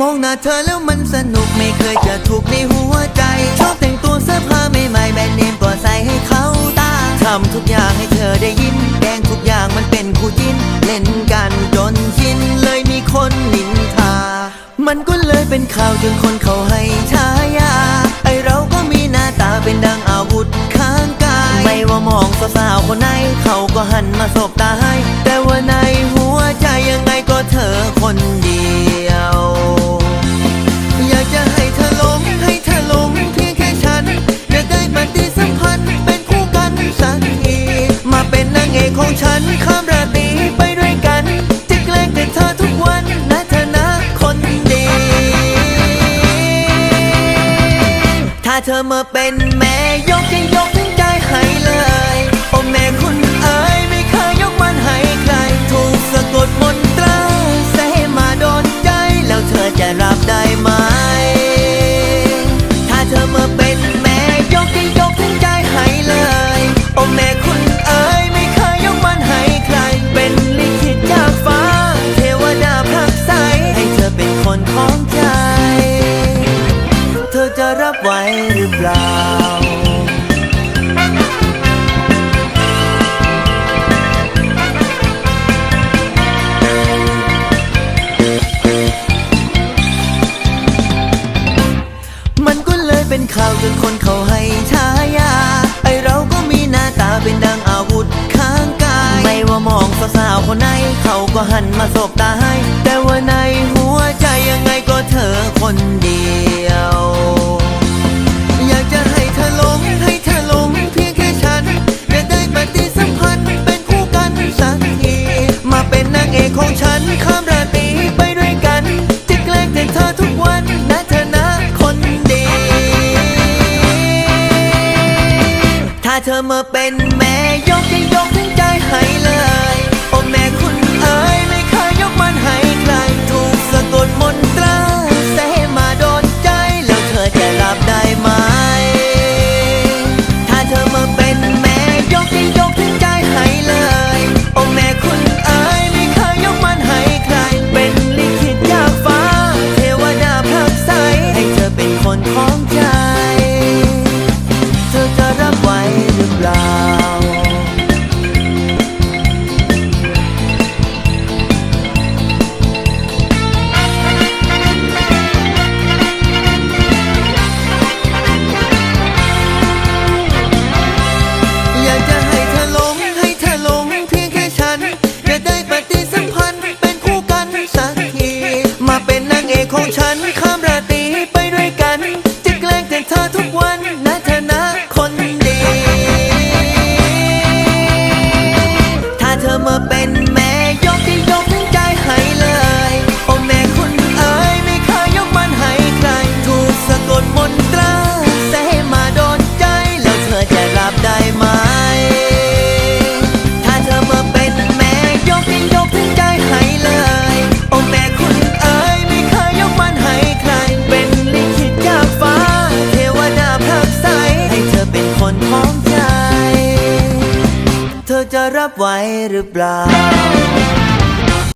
มองหน้าเธอแล้วมันสนุกไม่เคยจะถูกในหัวใจ ชอบแต่งตัวเสื้อผ้าใหม่ๆแบรนด์เนมก็ใส่ให้เขาตาทำทุกอย่างให้เธอได้ยิน แกงทุกอย่างมันเป็นคู่จิ้น เล่นกันจนชินเลยมีคนนินทา มันก็เลยเป็นข่าวจนคนเขาให้ฉายา ไอเราก็มีหน้าตาเป็นดังอาวุธข้างกาย ไม่ว่ามองสาว ของฉันข้ามราตรีไปด้วยกัน จะแกล้งแต่เธอทุกวันนะเธอคนดี ถ้าเธอมาเป็นแม่ รับไหวหรือเปล่าเป็นข่าวจนคนเขาให้ฉายา ไอเราก็มีหน้าตาเป็นดังอาวุธข้างกาย ไม่ว่ามองสาวๆคนไหน เขาก็หันมาสบตาให้ แต่ว่าในหัวใจยังไงก็เธอคนดี เธอมาเป็นแม่ยกให้ยกทั้งใจให้เลย รับไว้หรือเปล่า